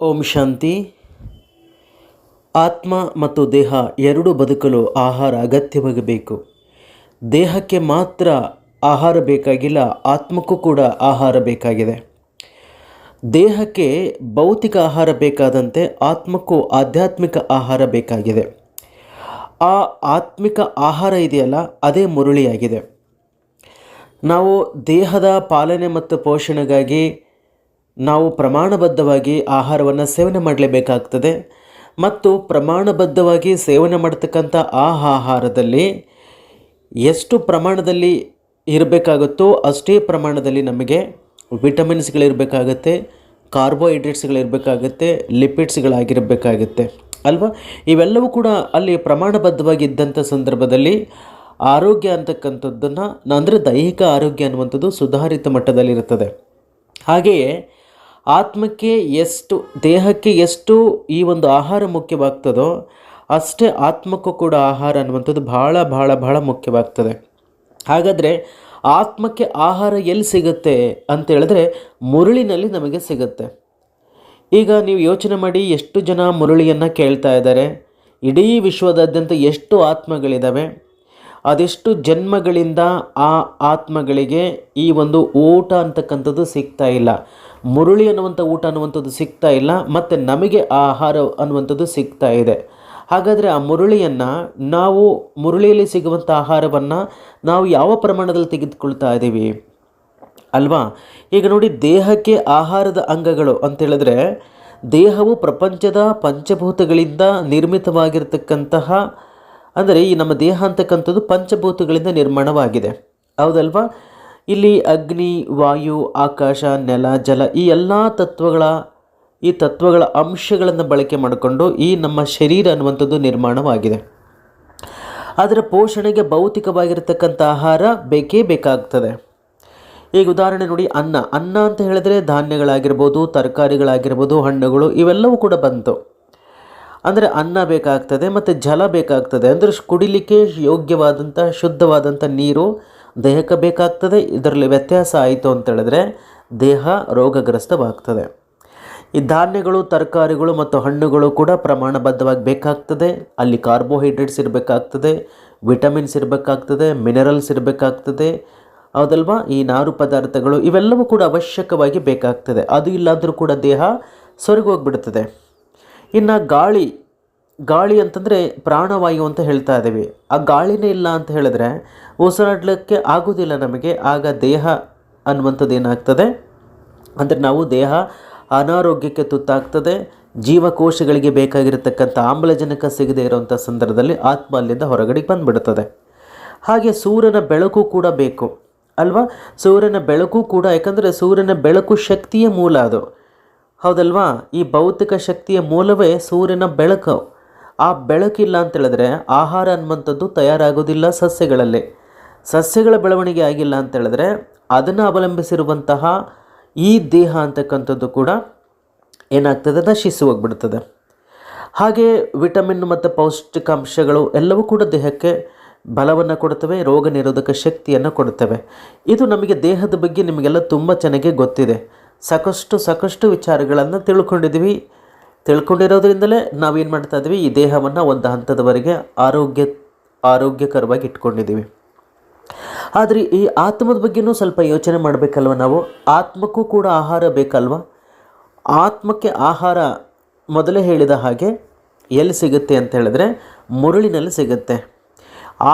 ಓಂ ಶಾಂತಿ. ಆತ್ಮ ಮತ್ತು ದೇಹ ಎರಡೂ ಬದುಕಲು ಆಹಾರ ಅಗತ್ಯವಾಗಬೇಕು. ದೇಹಕ್ಕೆ ಮಾತ್ರ ಆಹಾರ ಬೇಕಾಗಿಲ್ಲ, ಆತ್ಮಕ್ಕೂ ಕೂಡ ಆಹಾರ ಬೇಕಾಗಿದೆ. ದೇಹಕ್ಕೆ ಭೌತಿಕ ಆಹಾರ ಬೇಕಾದಂತೆ ಆತ್ಮಕ್ಕೂ ಆಧ್ಯಾತ್ಮಿಕ ಆಹಾರ ಬೇಕಾಗಿದೆ. ಆ ಆತ್ಮಿಕ ಆಹಾರ ಇದೆಯಲ್ಲ, ಅದೇ ಮುರುಳಿಯಾಗಿದೆ. ನಾವು ದೇಹದ ಪಾಲನೆ ಮತ್ತು ಪೋಷಣೆಗಾಗಿ ನಾವು ಪ್ರಮಾಣಬದ್ಧವಾಗಿ ಆಹಾರವನ್ನು ಸೇವನೆ ಮಾಡಲೇಬೇಕಾಗ್ತದೆ. ಮತ್ತು ಪ್ರಮಾಣಬದ್ಧವಾಗಿ ಸೇವನೆ ಮಾಡತಕ್ಕಂಥ ಆ ಆಹಾರದಲ್ಲಿ ಎಷ್ಟು ಪ್ರಮಾಣದಲ್ಲಿ ಇರಬೇಕಾಗುತ್ತೋ ಅಷ್ಟೇ ಪ್ರಮಾಣದಲ್ಲಿ ನಮಗೆ ವಿಟಮಿನ್ಸ್ಗಳಿರಬೇಕಾಗತ್ತೆ, ಕಾರ್ಬೋಹೈಡ್ರೇಟ್ಸ್ಗಳಿರಬೇಕಾಗತ್ತೆ, ಲಿಪಿಡ್ಸ್ಗಳಾಗಿರಬೇಕಾಗತ್ತೆ, ಅಲ್ವಾ? ಇವೆಲ್ಲವೂ ಕೂಡ ಅಲ್ಲಿ ಪ್ರಮಾಣಬದ್ಧವಾಗಿ ಇದ್ದಂಥ ಸಂದರ್ಭದಲ್ಲಿ ಆರೋಗ್ಯ ಅಂತಕ್ಕಂಥದ್ದನ್ನು, ಅಂದರೆ ದೈಹಿಕ ಆರೋಗ್ಯ ಅನ್ನುವಂಥದ್ದು ಸುಧಾರಿತ ಮಟ್ಟದಲ್ಲಿರುತ್ತದೆ. ಹಾಗೆಯೇ ಆತ್ಮಕ್ಕೆ ಎಷ್ಟು, ದೇಹಕ್ಕೆ ಎಷ್ಟು ಈ ಒಂದು ಆಹಾರ ಮುಖ್ಯವಾಗ್ತದೋ ಅಷ್ಟೇ ಆತ್ಮಕ್ಕೂ ಕೂಡ ಆಹಾರ ಅನ್ನುವಂಥದ್ದು ಭಾಳ ಭಾಳ ಭಾಳ ಮುಖ್ಯವಾಗ್ತದೆ. ಹಾಗಾದರೆ ಆತ್ಮಕ್ಕೆ ಆಹಾರ ಎಲ್ಲಿ ಸಿಗುತ್ತೆ ಅಂತ ಹೇಳಿದ್ರೆ ಮುರುಳಿನಲ್ಲಿ ನಮಗೆ ಸಿಗುತ್ತೆ. ಈಗ ನೀವು ಯೋಚನೆ ಮಾಡಿ ಎಷ್ಟು ಜನ ಮುರುಳಿಯನ್ನು ಕೇಳ್ತಾ ಇದ್ದಾರೆ. ಇಡೀ ವಿಶ್ವದಾದ್ಯಂತ ಎಷ್ಟು ಆತ್ಮಗಳಿದ್ದಾವೆ ಅದೆಷ್ಟು ಜನ್ಮಗಳಿಂದ ಆ ಆತ್ಮಗಳಿಗೆ ಈ ಒಂದು ಊಟ ಅಂತಕ್ಕಂಥದ್ದು ಸಿಗ್ತಾ ಇಲ್ಲ. ಮುರುಳಿ ಅನ್ನುವಂಥ ಊಟ ಅನ್ನುವಂಥದ್ದು ಸಿಗ್ತಾ ಇಲ್ಲ, ಮತ್ತು ನಮಗೆ ಆ ಆಹಾರ ಅನ್ನುವಂಥದ್ದು ಸಿಗ್ತಾ ಇದೆ. ಹಾಗಾದರೆ ಆ ಮುರುಳಿಯನ್ನು ನಾವು ಮುರುಳಿಯಲ್ಲಿ ಸಿಗುವಂಥ ಆಹಾರವನ್ನು ನಾವು ಯಾವ ಪ್ರಮಾಣದಲ್ಲಿ ತೆಗೆದುಕೊಳ್ತಾ ಇದ್ದೀವಿ? ಅಲ್ವಾ? ಈಗ ನೋಡಿ, ದೇಹಕ್ಕೆ ಆಹಾರದ ಅಂಗಗಳು ಅಂತೇಳಿದ್ರೆ ದೇಹವು ಪ್ರಪಂಚದ ಪಂಚಭೂತಗಳಿಂದ ನಿರ್ಮಿತವಾಗಿರ್ತಕ್ಕಂತಹ, ಅಂದರೆ ಈ ನಮ್ಮ ದೇಹ ಅಂತಕ್ಕಂಥದ್ದು ಪಂಚಭೂತಗಳಿಂದ ನಿರ್ಮಾಣವಾಗಿದೆ. ಹೌದಲ್ವಾ? ಇಲ್ಲಿ ಅಗ್ನಿ, ವಾಯು, ಆಕಾಶ, ನೆಲ, ಜಲ ಈ ಎಲ್ಲ ತತ್ವಗಳ, ಈ ತತ್ವಗಳ ಅಂಶಗಳನ್ನು ಬಳಕೆ ಮಾಡಿಕೊಂಡು ಈ ನಮ್ಮ ಶರೀರ ಅನ್ನುವಂಥದ್ದು ನಿರ್ಮಾಣವಾಗಿದೆ. ಅದರ ಪೋಷಣೆಗೆ ಭೌತಿಕವಾಗಿರತಕ್ಕಂಥ ಆಹಾರ ಬೇಕೇ ಬೇಕಾಗ್ತದೆ. ಈಗ ಉದಾಹರಣೆ ನೋಡಿ, ಅನ್ನ. ಅನ್ನ ಅಂತ ಹೇಳಿದ್ರೆ ಧಾನ್ಯಗಳಾಗಿರ್ಬೋದು, ತರಕಾರಿಗಳಾಗಿರ್ಬೋದು, ಹಣ್ಣುಗಳು ಇವೆಲ್ಲವೂ ಕೂಡ ಬಂತು. ಅಂದರೆ ಅನ್ನ ಬೇಕಾಗ್ತದೆ, ಮತ್ತು ಜಲ ಬೇಕಾಗ್ತದೆ. ಅಂದರೆ ಕುಡಿಲಿಕ್ಕೆ ಯೋಗ್ಯವಾದಂಥ, ಶುದ್ಧವಾದಂಥ ನೀರು ದೇಹಕ್ಕೆ ಬೇಕಾಗ್ತದೆ, ಇದರಲ್ಲಿ ವ್ಯತ್ಯಾಸ ಆಯಿತು ಅಂತ ಹೇಳಿದ್ರೆ ದೇಹ ರೋಗಗ್ರಸ್ತವಾಗ್ತದೆ. ಈ ಧಾನ್ಯಗಳು, ತರಕಾರಿಗಳು ಮತ್ತು ಹಣ್ಣುಗಳು ಕೂಡ ಪ್ರಮಾಣಬದ್ಧವಾಗಿ ಬೇಕಾಗ್ತದೆ. ಅಲ್ಲಿ ಕಾರ್ಬೋಹೈಡ್ರೇಟ್ಸ್ ಇರಬೇಕಾಗ್ತದೆ, ವಿಟಮಿನ್ಸ್ ಇರಬೇಕಾಗ್ತದೆ, ಮಿನರಲ್ಸ್ ಇರಬೇಕಾಗ್ತದೆ. ಹೌದಲ್ವಾ? ಈ ನಾರು ಪದಾರ್ಥಗಳು ಇವೆಲ್ಲವೂ ಕೂಡ ಅವಶ್ಯಕವಾಗಿ ಬೇಕಾಗ್ತದೆ. ಅದು ಇಲ್ಲಾಂದರೂ ಕೂಡ ದೇಹ ಸೊರಗೋಗ್ಬಿಡ್ತದೆ ಇನ್ನು ಗಾಳಿ ಗಾಳಿ ಅಂತಂದರೆ ಪ್ರಾಣವಾಯು ಅಂತ ಹೇಳ್ತಾ ಇದ್ದೀವಿ. ಆ ಗಾಳಿನೇ ಇಲ್ಲ ಅಂತ ಹೇಳಿದ್ರೆ ಉಸಿರಾಡಲಿಕ್ಕೆ ಆಗೋದಿಲ್ಲ ನಮಗೆ, ಆಗ ದೇಹ ಅನ್ನುವಂಥದ್ದು ಏನಾಗ್ತದೆ? ಅಂದರೆ ನಾವು ದೇಹ ಅನಾರೋಗ್ಯಕ್ಕೆ ತುತ್ತಾಗ್ತದೆ, ಜೀವಕೋಶಗಳಿಗೆ ಬೇಕಾಗಿರತಕ್ಕಂಥ ಆಮ್ಲಜನಕ ಸಿಗದೇ ಇರುವಂಥ ಸಂದರ್ಭದಲ್ಲಿ ಆತ್ಮ ಅಲ್ಲಿಂದ ಹೊರಗಡೆ ಬಂದುಬಿಡುತ್ತದೆ. ಹಾಗೆ ಸೂರ್ಯನ ಬೆಳಕು ಕೂಡ ಬೇಕು, ಅಲ್ವಾ? ಸೂರ್ಯನ ಬೆಳಕು ಕೂಡ, ಯಾಕಂದರೆ ಸೂರ್ಯನ ಬೆಳಕು ಶಕ್ತಿಯ ಮೂಲ ಅದು. ಹೌದಲ್ವಾ? ಈ ಭೌತಿಕ ಶಕ್ತಿಯ ಮೂಲವೇ ಸೂರ್ಯನ ಬೆಳಕು. ಆ ಬೆಳಕಿಲ್ಲ ಅಂತ ಹೇಳಿದ್ರೆ ಆಹಾರ ಅನ್ನುವಂಥದ್ದು ತಯಾರಾಗೋದಿಲ್ಲ ಸಸ್ಯಗಳಲ್ಲಿ. ಸಸ್ಯಗಳ ಬೆಳವಣಿಗೆ ಆಗಿಲ್ಲ ಅಂತ ಹೇಳಿದ್ರೆ ಅದನ್ನು ಅವಲಂಬಿಸಿರುವಂತಹ ಈ ದೇಹ ಅಂತಕ್ಕಂಥದ್ದು ಕೂಡ ಏನಾಗ್ತದೆ? ನಶಿಸಿ ಹೋಗ್ಬಿಡ್ತದೆ. ಹಾಗೆ ವಿಟಮಿನ್ ಮತ್ತು ಪೌಷ್ಟಿಕಾಂಶಗಳು ಎಲ್ಲವೂ ಕೂಡ ದೇಹಕ್ಕೆ ಬಲವನ್ನು ಕೊಡ್ತವೆ ರೋಗ ನಿರೋಧಕ ಶಕ್ತಿಯನ್ನು ಕೊಡ್ತವೆ ಇದು ನಮಗೆ ದೇಹದ ಬಗ್ಗೆ ನಿಮಗೆಲ್ಲ ತುಂಬ ಚೆನ್ನಾಗಿ ಗೊತ್ತಿದೆ. ಸಾಕಷ್ಟು ಸಾಕಷ್ಟು ವಿಚಾರಗಳನ್ನು ತಿಳ್ಕೊಂಡಿದ್ದೀವಿ. ತಿಳ್ಕೊಂಡಿರೋದ್ರಿಂದಲೇ ನಾವೇನು ಮಾಡ್ತಾ ಇದ್ದೀವಿ ಈ ದೇಹವನ್ನು ಒಂದು ಹಂತದವರೆಗೆ ಆರೋಗ್ಯ, ಆರೋಗ್ಯಕರವಾಗಿ ಇಟ್ಕೊಂಡಿದ್ದೀವಿ. ಆದರೆ ಈ ಆತ್ಮದ ಬಗ್ಗೆನೂ ಸ್ವಲ್ಪ ಯೋಚನೆ ಮಾಡಬೇಕಲ್ವ ನಾವು? ಆತ್ಮಕ್ಕೂ ಕೂಡ ಆಹಾರ ಬೇಕಲ್ವ? ಆತ್ಮಕ್ಕೆ ಆಹಾರ ಮೊದಲೇ ಹೇಳಿದ ಹಾಗೆ ಎಲ್ಲಿ ಸಿಗುತ್ತೆ ಅಂತ ಹೇಳಿದ್ರೆ ಮುರುಳಿನಲ್ಲಿ ಸಿಗುತ್ತೆ.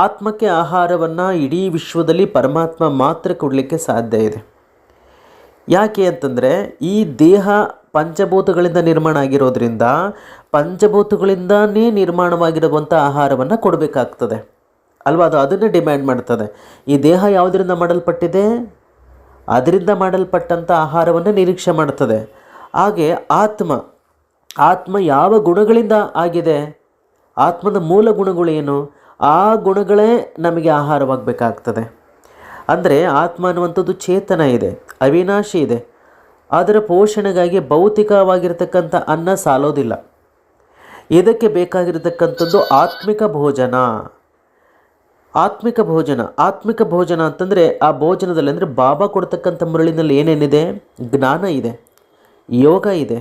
ಆತ್ಮಕ್ಕೆ ಆಹಾರವನ್ನು ಇಡೀ ವಿಶ್ವದಲ್ಲಿ ಪರಮಾತ್ಮ ಮಾತ್ರ ಕೊಡಲಿಕ್ಕೆ ಸಾಧ್ಯ ಇದೆ. ಯಾಕೆ ಅಂತಂದರೆ ಈ ದೇಹ ಪಂಚಭೂತಗಳಿಂದ ನಿರ್ಮಾಣ ಆಗಿರೋದ್ರಿಂದ ಪಂಚಭೂತಗಳಿಂದನೇ ನಿರ್ಮಾಣವಾಗಿರುವಂಥ ಆಹಾರವನ್ನು ಕೊಡಬೇಕಾಗ್ತದೆ. ಅಲ್ವಾ? ಅದು ಅದನ್ನೇ ಡಿಮ್ಯಾಂಡ್ ಮಾಡ್ತದೆ. ಈ ದೇಹ ಯಾವುದರಿಂದ ಮಾಡಲ್ಪಟ್ಟಿದೆ? ಅದರಿಂದ ಮಾಡಲ್ಪಟ್ಟಂಥ ಆಹಾರವನ್ನು ನಿರೀಕ್ಷೆ ಮಾಡ್ತದೆ. ಹಾಗೆ ಆತ್ಮ ಆತ್ಮ ಯಾವ ಗುಣಗಳಿಂದ ಆಗಿದೆ? ಆತ್ಮದ ಮೂಲ ಗುಣಗಳೇನು ಆ ಗುಣಗಳೇ ನಮಗೆ ಆಹಾರವಾಗಬೇಕಾಗ್ತದೆ. ಅಂದರೆ ಆತ್ಮ ಅನ್ನುವಂಥದ್ದು ಚೇತನ ಇದೆ, ಅವಿನಾಶಿ ಇದೆ. ಅದರ ಪೋಷಣೆಗಾಗಿ ಭೌತಿಕವಾಗಿರ್ತಕ್ಕಂಥ ಅನ್ನ ಸಾಲೋದಿಲ್ಲ. ಇದಕ್ಕೆ ಬೇಕಾಗಿರತಕ್ಕಂಥದ್ದು ಆತ್ಮಿಕ ಭೋಜನ. ಆತ್ಮಿಕ ಭೋಜನ. ಆತ್ಮಿಕ ಭೋಜನ ಅಂತಂದರೆ ಆ ಭೋಜನದಲ್ಲಿ ಅಂದರೆ ಬಾಬಾ ಕೊಡ್ತಕ್ಕಂಥ ಮುರಳಿನಲ್ಲಿ ಏನೇನಿದೆ? ಜ್ಞಾನ ಇದೆ, ಯೋಗ ಇದೆ,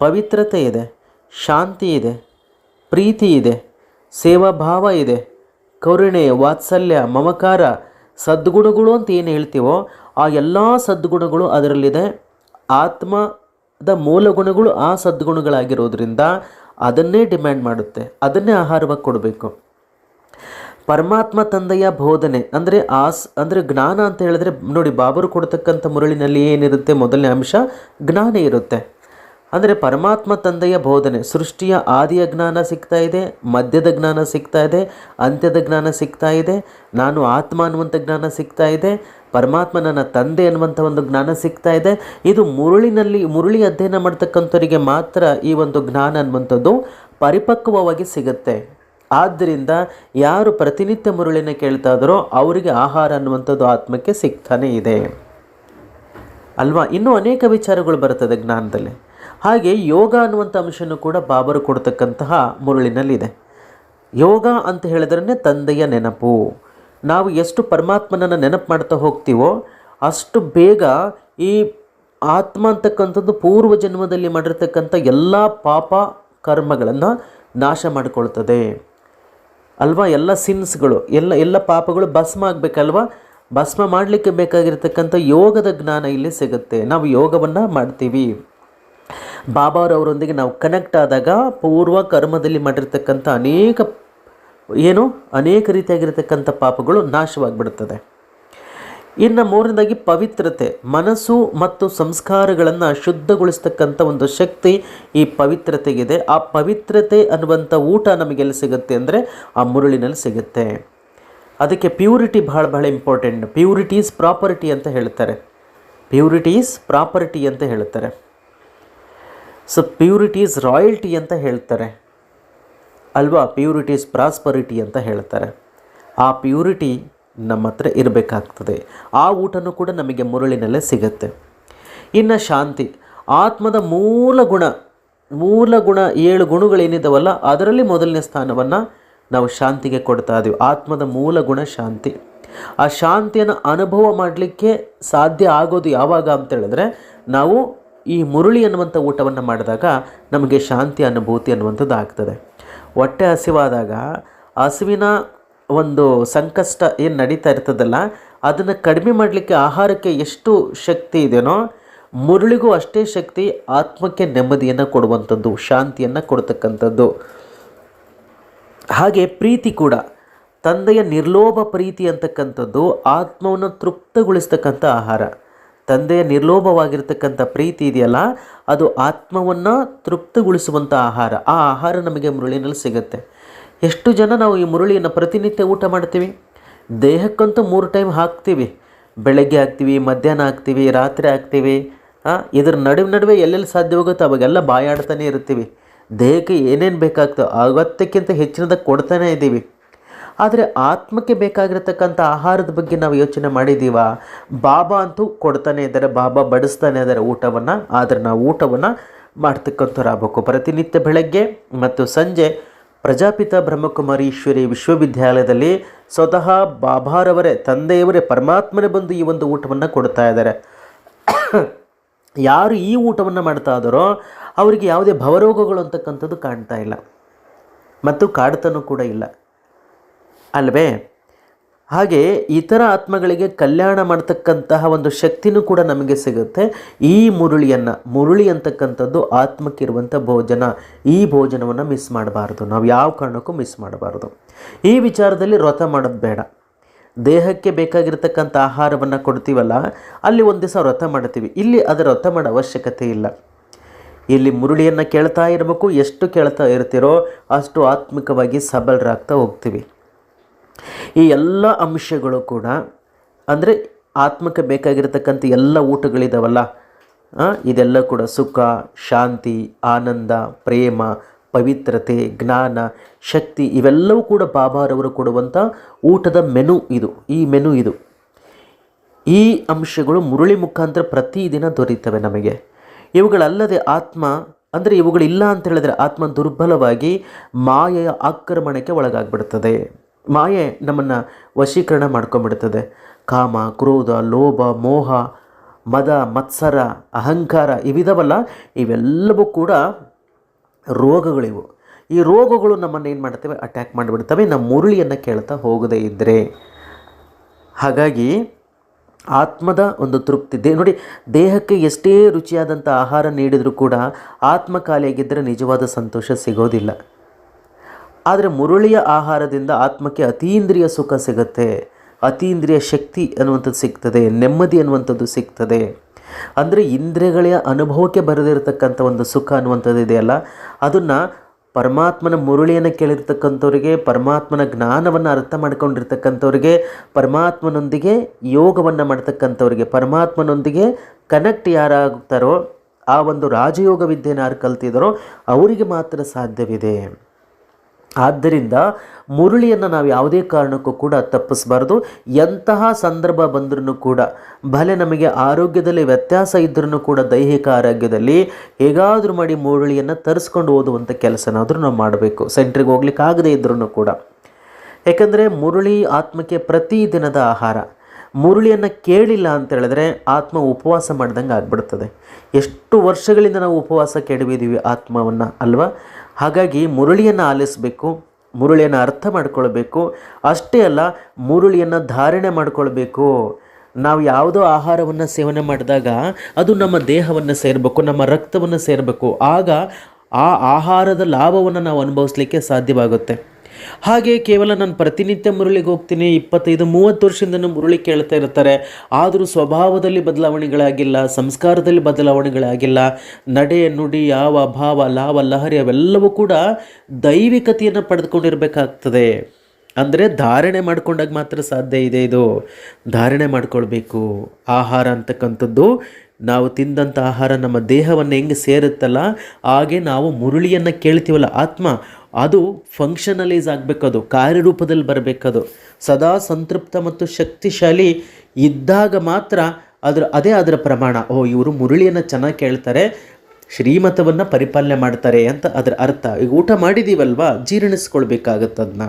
ಪವಿತ್ರತೆ ಇದೆ, ಶಾಂತಿ ಇದೆ, ಪ್ರೀತಿ ಇದೆ, ಸೇವಾಭಾವ ಇದೆ, ಕರುಣೆ, ವಾತ್ಸಲ್ಯ, ಮಮಕಾರ, ಸದ್ಗುಣಗಳು ಅಂತ ಏನು ಹೇಳ್ತೀವೋ ಆ ಎಲ್ಲ ಸದ್ಗುಣಗಳು ಅದರಲ್ಲಿದೆ. ಆತ್ಮದ ಮೂಲ ಗುಣಗಳು ಆ ಸದ್ಗುಣಗಳಾಗಿರೋದ್ರಿಂದ ಅದನ್ನೇ ಡಿಮ್ಯಾಂಡ್ ಮಾಡುತ್ತೆ, ಅದನ್ನೇ ಆಹಾರವಾಗಿ ಕೊಡಬೇಕು. ಪರಮಾತ್ಮ ತಂದೆಯ ಬೋಧನೆ, ಅಂದರೆ ಆಸ್, ಅಂದರೆ ಜ್ಞಾನ ಅಂತ ಹೇಳಿದ್ರೆ, ನೋಡಿ, ಬಾಬರು ಕೊಡ್ತಕ್ಕಂಥ ಮುರಳಿನಲ್ಲಿ ಏನಿರುತ್ತೆ? ಮೊದಲನೇ ಅಂಶ, ಜ್ಞಾನ ಇರುತ್ತೆ. ಅಂದರೆ ಪರಮಾತ್ಮ ತಂದೆಯ ಬೋಧನೆ, ಸೃಷ್ಟಿಯ ಆದಿಯ ಜ್ಞಾನ ಸಿಗ್ತಾ ಇದೆ ಮಧ್ಯದ ಜ್ಞಾನ ಸಿಗ್ತಾ ಇದೆ, ಅಂತ್ಯದ ಜ್ಞಾನ ಸಿಗ್ತಾ ಇದೆ, ನಾನು ಆತ್ಮ ಅನ್ನುವಂಥ ಜ್ಞಾನ ಸಿಗ್ತಾ ಇದೆ, ಪರಮಾತ್ಮ ನನ್ನ ತಂದೆ ಅನ್ನುವಂಥ ಒಂದು ಜ್ಞಾನ ಸಿಗ್ತಾ ಇದೆ. ಇದು ಮುರುಳಿನಲ್ಲಿ, ಮುರುಳಿ ಅಧ್ಯಯನ ಮಾಡ್ತಕ್ಕಂಥವರಿಗೆ ಮಾತ್ರ ಈ ಒಂದು ಜ್ಞಾನ ಅನ್ನುವಂಥದ್ದು ಪರಿಪಕ್ವವಾಗಿ ಸಿಗುತ್ತೆ. ಆದ್ದರಿಂದ ಯಾರು ಪ್ರತಿನಿತ್ಯ ಮುರುಳಿನ ಕೇಳ್ತಾ ಇದ್ದಾರೋ ಅವರಿಗೆ ಆಹಾರ ಅನ್ನುವಂಥದ್ದು ಆತ್ಮಕ್ಕೆ ಸಿಗ್ತಾನೇ ಇದೆ. ಅಲ್ವಾ? ಇನ್ನೂ ಅನೇಕ ವಿಚಾರಗಳು ಬರ್ತದೆ ಜ್ಞಾನದಲ್ಲಿ. ಹಾಗೆ ಯೋಗ ಅನ್ನುವಂಥ ಅಂಶನೂ ಕೂಡ ಬಾಬರು ಕೊಡ್ತಕ್ಕಂತಹ ಮುರುಳಿನಲ್ಲಿದೆ. ಯೋಗ ಅಂತ ಹೇಳಿದ್ರೆ ತಂದೆಯ ನೆನಪು. ನಾವು ಎಷ್ಟು ಪರಮಾತ್ಮನನ್ನು ನೆನಪು ಮಾಡ್ತಾ ಹೋಗ್ತೀವೋ ಅಷ್ಟು ಬೇಗ ಈ ಆತ್ಮ ಅಂತಕ್ಕಂಥದ್ದು ಪೂರ್ವ ಜನ್ಮದಲ್ಲಿ ಮಾಡಿರ್ತಕ್ಕಂಥ ಎಲ್ಲ ಪಾಪ ಕರ್ಮಗಳನ್ನು ನಾಶ ಮಾಡಿಕೊಳ್ತದೆ. ಅಲ್ವಾ? ಎಲ್ಲ ಸಿನ್ಸ್ಗಳು, ಎಲ್ಲ ಎಲ್ಲ ಪಾಪಗಳು ಭಸ್ಮ ಆಗಬೇಕಲ್ವಾ? ಭಸ್ಮ ಮಾಡಲಿಕ್ಕೆ ಬೇಕಾಗಿರ್ತಕ್ಕಂಥ ಯೋಗದ ಜ್ಞಾನ ಇಲ್ಲಿ ಸಿಗುತ್ತೆ. ನಾವು ಯೋಗವನ್ನು ಮಾಡ್ತೀವಿ. ಬಾಬಾರವರೊಂದಿಗೆ ನಾವು ಕನೆಕ್ಟ್ ಆದಾಗ ಪೂರ್ವ ಕರ್ಮದಲ್ಲಿ ಮಾಡಿರ್ತಕ್ಕಂಥ ಅನೇಕ ಏನು ಅನೇಕ ರೀತಿಯಾಗಿರ್ತಕ್ಕಂಥ ಪಾಪಗಳು ನಾಶವಾಗಿಬಿಡುತ್ತದೆ. ಇನ್ನು ಮೂರನೇದಾಗಿ ಪವಿತ್ರತೆ, ಮನಸ್ಸು ಮತ್ತು ಸಂಸ್ಕಾರಗಳನ್ನು ಶುದ್ಧಗೊಳಿಸ್ತಕ್ಕಂಥ ಒಂದು ಶಕ್ತಿ ಈ ಪವಿತ್ರತೆಗಿದೆ. ಆ ಪವಿತ್ರತೆ ಅನ್ನುವಂಥ ಊಟ ನಮಗೆಲ್ಲಿ ಸಿಗುತ್ತೆ ಅಂದರೆ ಆ ಮುರುಳಿನಲ್ಲಿ ಸಿಗುತ್ತೆ. ಅದಕ್ಕೆ ಪ್ಯೂರಿಟಿ ಭಾಳ ಭಾಳ ಇಂಪಾರ್ಟೆಂಟ್ ಪ್ಯೂರಿಟಿ ಈಸ್ ಪ್ರಾಪರ್ಟಿ ಅಂತ ಹೇಳ್ತಾರೆ. ಪ್ಯೂರಿಟಿ ಈಸ್ ಪ್ರಾಪರ್ಟಿ ಅಂತ ಹೇಳ್ತಾರೆ. ಸೊ ಪ್ಯೂರಿಟಿ ಇಸ್ ರಾಯಲ್ಟಿ ಅಂತ ಹೇಳ್ತಾರೆ. ಅಲ್ವಾ? ಪ್ಯೂರಿಟಿ ಇಸ್ ಪ್ರಾಸ್ಪರಿಟಿ ಅಂತ ಹೇಳ್ತಾರೆ. ಆ ಪ್ಯೂರಿಟಿ ನಮ್ಮ ಹತ್ರ ಇರಬೇಕಾಗ್ತದೆ. ಆ ಊಟನೂ ಕೂಡ ನಮಗೆ ಮುರುಳಿನಲ್ಲೇ ಸಿಗುತ್ತೆ. ಇನ್ನು ಶಾಂತಿ. ಆತ್ಮದ ಮೂಲ ಗುಣ ಮೂಲ ಗುಣ ಏಳು ಗುಣಗಳೇನಿದ್ದಾವಲ್ಲ ಅದರಲ್ಲಿ ಮೊದಲನೇ ಸ್ಥಾನವನ್ನು ನಾವು ಶಾಂತಿಗೆ ಕೊಡ್ತಾ ಇದ್ದೀವಿ ಆತ್ಮದ ಮೂಲ ಗುಣ ಶಾಂತಿ. ಆ ಶಾಂತಿಯನ್ನು ಅನುಭವ ಮಾಡಲಿಕ್ಕೆ ಸಾಧ್ಯ ಆಗೋದು ಯಾವಾಗ ಅಂತ ಹೇಳಿದ್ರೆ ನಾವು ಈ ಮುರುಳಿ ಅನ್ನುವಂಥ ಊಟವನ್ನು ಮಾಡಿದಾಗ ನಮಗೆ ಶಾಂತಿ ಅನುಭೂತಿ ಅನ್ನುವಂಥದ್ದು ಆಗ್ತದೆ. ಹೊಟ್ಟೆ ಹಸಿವಾದಾಗ ಹಸುವಿನ ಒಂದು ಸಂಕಷ್ಟ ಏನು ನಡೀತಾ ಇರ್ತದಲ್ಲ, ಅದನ್ನು ಕಡಿಮೆ ಮಾಡಲಿಕ್ಕೆ ಆಹಾರಕ್ಕೆ ಎಷ್ಟು ಶಕ್ತಿ ಇದೆಯೋ, ಮುರುಳಿಗೂ ಅಷ್ಟೇ ಶಕ್ತಿ ಆತ್ಮಕ್ಕೆ ನೆಮ್ಮದಿಯನ್ನು ಕೊಡುವಂಥದ್ದು, ಶಾಂತಿಯನ್ನು ಕೊಡ್ತಕ್ಕಂಥದ್ದು. ಹಾಗೆ ಪ್ರೀತಿ ಕೂಡ, ತಂದೆಯ ನಿರ್ಲೋಭ ಪ್ರೀತಿ ಅಂತಕ್ಕಂಥದ್ದು ಆತ್ಮವನ್ನು ತೃಪ್ತಗೊಳಿಸ್ತಕ್ಕಂಥ ಆಹಾರ. ತಂದೆಯ ನಿರ್ಲೋಭವಾಗಿರ್ತಕ್ಕಂಥ ಪ್ರೀತಿ ಇದೆಯಲ್ಲ, ಅದು ಆತ್ಮವನ್ನು ತೃಪ್ತಿಗೊಳಿಸುವಂಥ ಆಹಾರ. ಆ ಆಹಾರ ನಮಗೆ ಮುರುಳಿನಲ್ಲಿ ಸಿಗುತ್ತೆ. ಎಷ್ಟು ಜನ ನಾವು ಈ ಮುರುಳಿಯನ್ನು ಪ್ರತಿನಿತ್ಯ ಊಟ ಮಾಡ್ತೀವಿ? ದೇಹಕ್ಕಂತೂ ಮೂರು ಟೈಮ್ ಹಾಕ್ತೀವಿ. ಬೆಳಗ್ಗೆ ಹಾಕ್ತೀವಿ, ಮಧ್ಯಾಹ್ನ ಹಾಕ್ತೀವಿ, ರಾತ್ರಿ ಹಾಕ್ತೀವಿ. ಇದ್ರ ನಡುವೆ ನಡುವೆ ಎಲ್ಲೆಲ್ಲಿ ಸಾಧ್ಯ ಹೋಗುತ್ತೋ ಅವಾಗೆಲ್ಲ ಬಾಯಾಡ್ತಾನೆ ಇರ್ತೀವಿ. ದೇಹಕ್ಕೆ ಏನೇನು ಬೇಕಾಗ್ತೋ ಅಗತ್ಯಕ್ಕಿಂತ ಹೆಚ್ಚಿನದಾಗ ಕೊಡ್ತಾನೆ ಇದ್ದೀವಿ. ಆದರೆ ಆತ್ಮಕ್ಕೆ ಬೇಕಾಗಿರತಕ್ಕಂಥ ಆಹಾರದ ಬಗ್ಗೆ ನಾವು ಯೋಚನೆ ಮಾಡಿದ್ದೀವ ಬಾಬಾ ಅಂತೂ ಕೊಡ್ತಾನೆ ಇದ್ದಾರೆ, ಬಾಬಾ ಬಡಿಸ್ತಾನೆ ಇದ್ದಾರೆ ಊಟವನ್ನು, ಆದರೆ ನಾವು ಊಟವನ್ನು ಮಾಡ್ತಕ್ಕಂಥವ್ರಾಗಬೇಕು. ಪ್ರತಿನಿತ್ಯ ಬೆಳಗ್ಗೆ ಮತ್ತು ಸಂಜೆ ಪ್ರಜಾಪಿತ ಬ್ರಹ್ಮಕುಮಾರಿ ಈಶ್ವರಿ ವಿಶ್ವವಿದ್ಯಾಲಯದಲ್ಲಿ ಸ್ವತಃ ಬಾಬಾರವರೇ, ತಂದೆಯವರೇ, ಪರಮಾತ್ಮನೇ ಬಂದು ಈ ಒಂದು ಊಟವನ್ನು ಕೊಡ್ತಾ ಇದ್ದಾರೆ. ಯಾರು ಈ ಊಟವನ್ನು ಮಾಡ್ತಾ ಇದ್ದಾರೋ ಅವರಿಗೆ ಯಾವುದೇ ಭವರೋಗಗಳು ಅಂತಕ್ಕಂಥದ್ದು ಕಾಣ್ತಾ ಇಲ್ಲ. ಮತ್ತು ಕಾಡ್ತನೂ ಕೂಡ ಇಲ್ಲ. ಅಲ್ವೇ? ಹಾಗೆ ಇತರ ಆತ್ಮಗಳಿಗೆ ಕಲ್ಯಾಣ ಮಾಡ್ತಕ್ಕಂತಹ ಒಂದು ಶಕ್ತಿನೂ ಕೂಡ ನಮಗೆ ಸಿಗುತ್ತೆ. ಈ ಮುರುಳಿಯನ್ನು, ಮುರುಳಿ ಅಂತಕ್ಕಂಥದ್ದು ಆತ್ಮಕ್ಕಿರುವಂಥ ಭೋಜನ. ಈ ಭೋಜನವನ್ನು ಮಿಸ್ ಮಾಡಬಾರ್ದು. ನಾವು ಯಾವ ಕಾರಣಕ್ಕೂ ಮಿಸ್ ಮಾಡಬಾರ್ದು. ಈ ವಿಚಾರದಲ್ಲಿ ವ್ರತ ಮಾಡೋದು ಬೇಡ. ದೇಹಕ್ಕೆ ಬೇಕಾಗಿರ್ತಕ್ಕಂಥ ಆಹಾರವನ್ನು ಕೊಡ್ತೀವಲ್ಲ, ಅಲ್ಲಿ ಒಂದು ದಿವಸ ವ್ರತ ಮಾಡ್ತೀವಿ. ಇಲ್ಲಿ ಅದರ ವ್ರತ ಮಾಡೋ ಅವಶ್ಯಕತೆ ಇಲ್ಲ. ಇಲ್ಲಿ ಮುರುಳಿಯನ್ನು ಕೇಳ್ತಾ ಇರಬೇಕು. ಎಷ್ಟು ಕೇಳ್ತಾ ಇರ್ತೀರೋ ಅಷ್ಟು ಆತ್ಮಿಕವಾಗಿ ಸಬಲರಾಗ್ತಾ ಹೋಗ್ತೀವಿ. ಈ ಎಲ್ಲ ಅಂಶಗಳು ಕೂಡ, ಅಂದರೆ ಆತ್ಮಕ್ಕೆ ಬೇಕಾಗಿರತಕ್ಕಂಥ ಎಲ್ಲ ಊಟಗಳಿದಾವಲ್ಲ ಇದೆಲ್ಲ ಕೂಡ ಸುಖ, ಶಾಂತಿ, ಆನಂದ, ಪ್ರೇಮ, ಪವಿತ್ರತೆ, ಜ್ಞಾನ, ಶಕ್ತಿ, ಇವೆಲ್ಲವೂ ಕೂಡ ಬಾಬಾರವರು ಕೊಡುವಂಥ ಊಟದ ಮೆನು ಇದು, ಈ ಮೆನು ಇದು. ಈ ಅಂಶಗಳು ಮುರುಳಿ ಮುಖಾಂತರ ಪ್ರತಿದಿನ ದೊರೀತವೆ ನಮಗೆ. ಇವುಗಳಲ್ಲದೆ ಆತ್ಮ, ಅಂದರೆ ಇವುಗಳಿಲ್ಲ ಅಂತ ಹೇಳಿದರೆ ಆತ್ಮ ದುರ್ಬಲವಾಗಿ ಮಾಯೆಯ ಆಕ್ರಮಣಕ್ಕೆ ಒಳಗಾಗ್ಬಿಡ್ತದೆ. ಮಾಯೆ ನಮ್ಮನ್ನು ವಶೀಕರಣ ಮಾಡ್ಕೊಂಬಿಡ್ತದೆ ಕಾಮ, ಕ್ರೋಧ, ಲೋಭ, ಮೋಹ, ಮದ, ಮತ್ಸರ, ಅಹಂಕಾರ ಇವಿದಾವಲ್ಲ ಇವೆಲ್ಲವೂ ಕೂಡ ರೋಗಗಳಿವು. ಈ ರೋಗಗಳು ನಮ್ಮನ್ನು ಏನು ಮಾಡ್ತವೆ? ಅಟ್ಯಾಕ್ ಮಾಡಿಬಿಡ್ತವೆ. ನಮ್ಮ ಮುರುಳಿಯನ್ನು ಕೇಳ್ತಾ ಹೋಗದೇ ಇದ್ದರೆ ಹಾಗಾಗಿ ಆತ್ಮದ ಒಂದು ತೃಪ್ತಿ, ದೇ, ನೋಡಿ, ದೇಹಕ್ಕೆ ಎಷ್ಟೇ ರುಚಿಯಾದಂಥ ಆಹಾರ ನೀಡಿದರೂ ಕೂಡ ಆತ್ಮ ಖಾಲಿಯಾಗಿದ್ದರೆ ನಿಜವಾದ ಸಂತೋಷ ಸಿಗೋದಿಲ್ಲ. ಆದರೆ ಮುರುಳಿಯ ಆಹಾರದಿಂದ ಆತ್ಮಕ್ಕೆ ಅತೀಂದ್ರಿಯ ಸುಖ ಸಿಗುತ್ತೆ. ಅತೀಂದ್ರಿಯ ಶಕ್ತಿ ಅನ್ನುವಂಥದ್ದು ಸಿಗ್ತದೆ, ನೆಮ್ಮದಿ ಅನ್ನುವಂಥದ್ದು ಸಿಗ್ತದೆ. ಅಂದರೆ ಇಂದ್ರಿಯಗಳ ಅನುಭವಕ್ಕೆ ಬರೆದಿರತಕ್ಕಂಥ ಒಂದು ಸುಖ ಅನ್ನುವಂಥದ್ದು ಇದೆಯಲ್ಲ, ಅದನ್ನು ಪರಮಾತ್ಮನ ಮುರುಳಿಯನ್ನು ಕೇಳಿರ್ತಕ್ಕಂಥವ್ರಿಗೆ, ಪರಮಾತ್ಮನ ಜ್ಞಾನವನ್ನು ಅರ್ಥ ಮಾಡ್ಕೊಂಡಿರ್ತಕ್ಕಂಥವ್ರಿಗೆ, ಪರಮಾತ್ಮನೊಂದಿಗೆ ಯೋಗವನ್ನು ಮಾಡ್ತಕ್ಕಂಥವ್ರಿಗೆ, ಪರಮಾತ್ಮನೊಂದಿಗೆ ಕನೆಕ್ಟ್ ಯಾರಾಗ್ತಾರೋ, ಆ ಒಂದು ರಾಜಯೋಗ ವಿದ್ಯೆನ ಯಾರು ಕಲ್ತಿದ್ದಾರೋ ಅವರಿಗೆ ಮಾತ್ರ ಸಾಧ್ಯವಿದೆ. ಆದ್ದರಿಂದ ಮುರುಳಿಯನ್ನು ನಾವು ಯಾವುದೇ ಕಾರಣಕ್ಕೂ ಕೂಡ ತಪ್ಪಿಸಬಾರ್ದು. ಎಂತಹ ಸಂದರ್ಭ ಬಂದರೂ ಕೂಡ ಭಲೆ ನಮಗೆ ಆರೋಗ್ಯದಲ್ಲಿ ವ್ಯತ್ಯಾಸ ಇದ್ರೂ ಕೂಡ ದೈಹಿಕ ಆರೋಗ್ಯದಲ್ಲಿ ಹೇಗಾದರೂ ಮಾಡಿ ಮುರುಳಿಯನ್ನು ತರಿಸ್ಕೊಂಡು ಓದುವಂಥ ಕೆಲಸನಾದರೂ ನಾವು ಮಾಡಬೇಕು. ಸೆಂಟ್ರಿಗೆ ಹೋಗ್ಲಿಕ್ಕೆ ಆಗದೇ ಇದ್ರೂ ಕೂಡ. ಯಾಕಂದರೆ ಮುರುಳಿ ಆತ್ಮಕ್ಕೆ ಪ್ರತಿದಿನದ ಆಹಾರ. ಮುರುಳಿಯನ್ನು ಕೇಳಿಲ್ಲ ಅಂತ ಹೇಳಿದ್ರೆ ಆತ್ಮ ಉಪವಾಸ ಮಾಡ್ದಂಗೆ ಆಗ್ಬಿಡ್ತದೆ. ಎಷ್ಟು ವರ್ಷಗಳಿಂದ ನಾವು ಉಪವಾಸ ಕೆಡವಿದ್ದೀವಿ ಆತ್ಮವನ್ನು ಅಲ್ವಾ? ಹಾಗಾಗಿ ಮುರುಳಿಯನ್ನು ಆಲಿಸಬೇಕು, ಮುರುಳಿಯನ್ನು ಅರ್ಥ ಮಾಡ್ಕೊಳ್ಬೇಕು, ಅಷ್ಟೇ ಅಲ್ಲ ಮುರುಳಿಯನ್ನು ಧಾರಣೆ ಮಾಡಿಕೊಳ್ಬೇಕು. ನಾವು ಯಾವುದೋ ಆಹಾರವನ್ನು ಸೇವನೆ ಮಾಡಿದಾಗ ಅದು ನಮ್ಮ ದೇಹವನ್ನು ಸೇರಬೇಕು, ನಮ್ಮ ರಕ್ತವನ್ನು ಸೇರಬೇಕು. ಆಗ ಆ ಆಹಾರದ ಲಾಭವನ್ನು ನಾವು ಅನುಭವಿಸ್ಲಿಕ್ಕೆ ಸಾಧ್ಯವಾಗುತ್ತೆ. ಹಾಗೆ ಕೇವಲ ನಾನು ಪ್ರತಿನಿತ್ಯ ಮುರುಳಿಗೆ ಹೋಗ್ತೀನಿ, ಇಪ್ಪತ್ತೈದು, ಮೂವತ್ತು ವರ್ಷದಿಂದ ಮುರುಳಿ ಕೇಳ್ತಾ ಇರ್ತಾರೆ. ಆದರೂ ಸ್ವಭಾವದಲ್ಲಿ ಬದಲಾವಣೆಗಳಾಗಿಲ್ಲ, ಸಂಸ್ಕಾರದಲ್ಲಿ ಬದಲಾವಣೆಗಳಾಗಿಲ್ಲ. ನಡೆ, ನುಡಿ, ಯಾವ, ಭಾವ, ಲಾವ, ಲಹರಿ ಅವೆಲ್ಲವೂ ಕೂಡ ದೈವಿಕತೆಯನ್ನು ಪಡೆದುಕೊಂಡಿರಬೇಕಾಗ್ತದೆ. ಅಂದರೆ ಧಾರಣೆ ಮಾಡಿಕೊಂಡಾಗ ಮಾತ್ರ ಸಾಧ್ಯ ಇದೆ ಇದು. ಧಾರಣೆ ಮಾಡಿಕೊಳ್ಬೇಕು. ಆಹಾರ ಅಂತಕ್ಕಂಥದ್ದು, ನಾವು ತಿಂದಂಥ ಆಹಾರ ನಮ್ಮ ದೇಹವನ್ನು ಹೆಂಗೆ ಸೇರುತ್ತಲ್ಲ, ಹಾಗೆ ನಾವು ಮುರುಳಿಯನ್ನು ಕೇಳ್ತೀವಲ್ಲ ಆತ್ಮ ಅದು ಫಂಕ್ಷನಲೈಸ್ ಆಗಬೇಕದು, ಕಾರ್ಯರೂಪದಲ್ಲಿ ಬರಬೇಕದು. ಸದಾ ಸಂತೃಪ್ತ ಮತ್ತು ಶಕ್ತಿಶಾಲಿ ಇದ್ದಾಗ ಮಾತ್ರ ಅದರ, ಅದೇ ಅದರ ಪ್ರಮಾಣ. ಓ, ಇವರು ಮುರುಳಿಯನ್ನು ಚೆನ್ನಾಗಿ ಕೇಳ್ತಾರೆ, ಶ್ರೀಮತವನ್ನು ಪರಿಪಾಲನೆ ಮಾಡ್ತಾರೆ ಅಂತ ಅದರ ಅರ್ಥ. ಈಗ ಊಟ ಮಾಡಿದ್ದೀವಲ್ವಾ ಜೀರ್ಣಿಸ್ಕೊಳ್ಬೇಕಾಗತ್ತೆ ಅದನ್ನ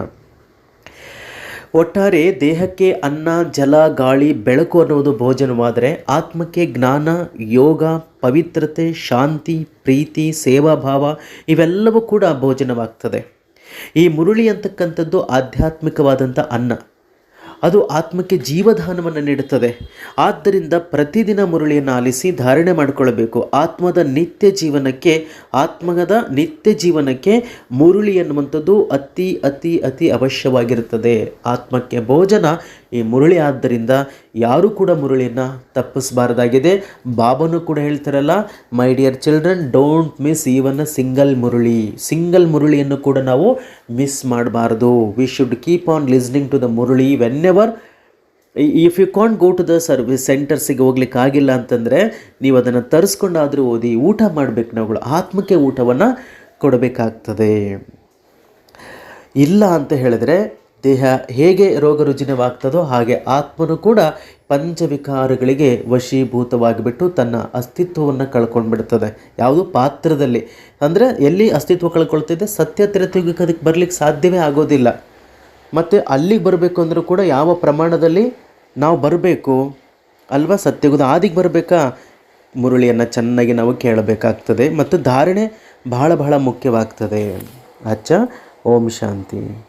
ಒಟ್ಟಾರೆ ದೇಹಕ್ಕೆ ಅನ್ನ, ಜಲ, ಗಾಳಿ, ಬೆಳಕು ಅನ್ನುವುದು ಭೋಜನವಾದರೆ ಆತ್ಮಕ್ಕೆ ಜ್ಞಾನ, ಯೋಗ, ಪವಿತ್ರತೆ, ಶಾಂತಿ, ಪ್ರೀತಿ, ಸೇವಾಭಾವ ಇವೆಲ್ಲವೂ ಕೂಡ ಭೋಜನವಾಗ್ತದೆ. ಈ ಮುರುಳಿ ಅಂತಕ್ಕಂಥದ್ದು ಆಧ್ಯಾತ್ಮಿಕವಾದಂಥ ಅನ್ನ. ಅದು ಆತ್ಮಕ್ಕೆ ಜೀವದಾನವನ್ನು ನೀಡುತ್ತದೆ. ಆದ್ದರಿಂದ ಪ್ರತಿದಿನ ಮುರುಳಿಯನ್ನು ಆಲಿಸಿ ಧಾರಣೆ ಮಾಡಿಕೊಳ್ಳಬೇಕು. ಆತ್ಮದ ನಿತ್ಯ ಜೀವನಕ್ಕೆ, ಆತ್ಮದ ನಿತ್ಯ ಜೀವನಕ್ಕೆ ಮುರುಳಿ ಎನ್ನುವಂಥದ್ದು ಅತಿ ಅತಿ ಅತಿ ಅವಶ್ಯವಾಗಿರುತ್ತದೆ. ಆತ್ಮಕ್ಕೆ ಭೋಜನ ಈ ಮುರುಳಿ ಆದ್ದರಿಂದ ಯಾರೂ ಕೂಡ ಮುರುಳಿಯನ್ನು ತಪ್ಪಿಸಬಾರ್ದಾಗಿದೆ. ಬಾಬನು ಕೂಡ ಹೇಳ್ತಾರಲ್ಲ my dear children don't miss even a single murli. Single ಮುರುಳಿಯನ್ನು ಕೂಡ ನಾವು ಮಿಸ್ ಮಾಡಬಾರ್ದು. We should keep on listening to the murli whenever if you can't go to the service ಸೆಂಟರ್ಸಿಗೆ ಹೋಗ್ಲಿಕ್ಕೆ ಆಗಿಲ್ಲ ಅಂತಂದರೆ, ನೀವು ಅದನ್ನು ತರಿಸ್ಕೊಂಡಾದರೂ ಓದಿ ಊಟ ಮಾಡಬೇಕು ನಾವುಗಳು ಆತ್ಮಕ್ಕೆ ಊಟವನ್ನು ಕೊಡಬೇಕಾಗ್ತದೆ. ಇಲ್ಲ ಅಂತ ಹೇಳಿದ್ರೆ ದೇಹ ಹೇಗೆ ರೋಗ ರುಜಿನವಾಗ್ತದೋ ಹಾಗೆ ಆತ್ಮನು ಕೂಡ ಪಂಚವಿಕಾರಗಳಿಗೆ ವಶೀಭೂತವಾಗಿಬಿಟ್ಟು ತನ್ನ ಅಸ್ತಿತ್ವವನ್ನು ಕಳ್ಕೊಂಡ್ಬಿಡ್ತದೆ. ಯಾವುದು ಪಾತ್ರದಲ್ಲಿ. ಅಂದರೆ ಎಲ್ಲಿ ಅಸ್ತಿತ್ವ ಕಳ್ಕೊಳ್ತಿದೆ? ಸತ್ಯ ತಿರತಿಗೆ ಅದಕ್ಕೆ ಬರಲಿಕ್ಕೆ ಸಾಧ್ಯವೇ ಆಗೋದಿಲ್ಲ. ಮತ್ತು ಅಲ್ಲಿಗೆ ಬರಬೇಕು ಅಂದರೂ ಕೂಡ ಯಾವ ಪ್ರಮಾಣದಲ್ಲಿ ನಾವು ಬರಬೇಕು? ಅಲ್ವಾ? ಸತ್ಯಗುದ ಆದಿಗೆ ಬರಬೇಕಾ? ಮುರುಳಿಯನ್ನು ಚೆನ್ನಾಗಿ ನಾವು ಕೇಳಬೇಕಾಗ್ತದೆ. ಮತ್ತು ಧಾರಣೆ ಬಹಳ ಬಹಳ ಮುಖ್ಯವಾಗ್ತದೆ. ಅಚ್ಚ. ಓಂ ಶಾಂತಿ.